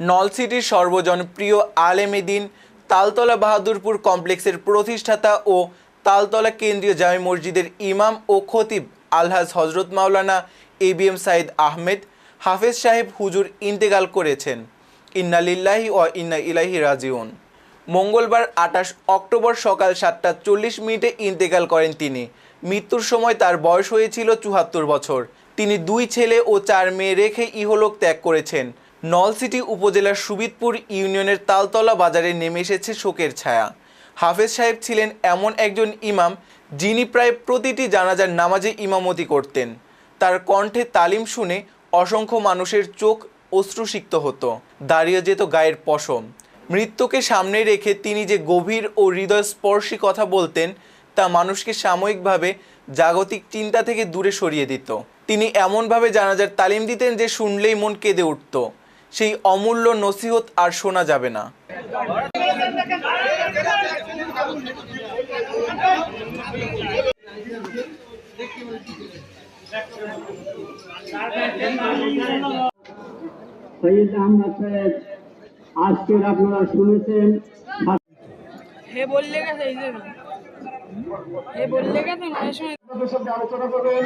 নলসিটির সর্বজনপ্রিয় আলেমেদিন তালতলা বাহাদুরপুর কমপ্লেক্সের প্রতিষ্ঠাতা ও তালতলা কেন্দ্রীয় জামে মসজিদের ইমাম ও খতিব Alhaj Hazrat Maulana A B M Saeed Ahmed হাফেজ সাহেব হুজুর ইন্তেকাল করেছেন। ইন্না লিল্লাহি ও ইন্না ইলাহি রাজিউন। মঙ্গলবার আঠাশ অক্টোবর সকাল সাতটা চল্লিশ মিনিটে ইন্তেকাল করেন তিনি। মৃত্যুর সময় তার বয়স হয়েছিল চুহাত্তর বছর। তিনি দুই ছেলে ও চার মেয়ে রেখে ইহলোক ত্যাগ করেছেন। নলসিটি উপজেলার সুবিদপুর ইউনিয়নের তালতলা বাজারে নেমে এসেছে শোকের ছায়া। হাফেজ সাহেব ছিলেন এমন একজন ইমাম যিনি প্রায় প্রতিটি জানাজার নামাজে ইমামতি করতেন। তার কণ্ঠে তালিম শুনে অসংখ্য মানুষের চোখ অশ্রুসিক্ত হতো। দাঁড়িয়ে যেত গায়ের পশম। মৃত্যুকে সামনে রেখে তিনি যে গভীর ও হৃদয়স্পর্শী কথা বলতেন, তা মানুষকে সাময়িকভাবে জাগতিক চিন্তা থেকে দূরে সরিয়ে দিত। তিনি এমনভাবে জানাজার তালিম দিতেন যে শুনলেই মন কেঁদে উঠত। সেই অমূল্য নসিহত আর শোনা যাবে না। আজকের আপনারা শুনেছেন হে বললে গেছে এই যে। হে বললে গেছে আলোচনা করবেন।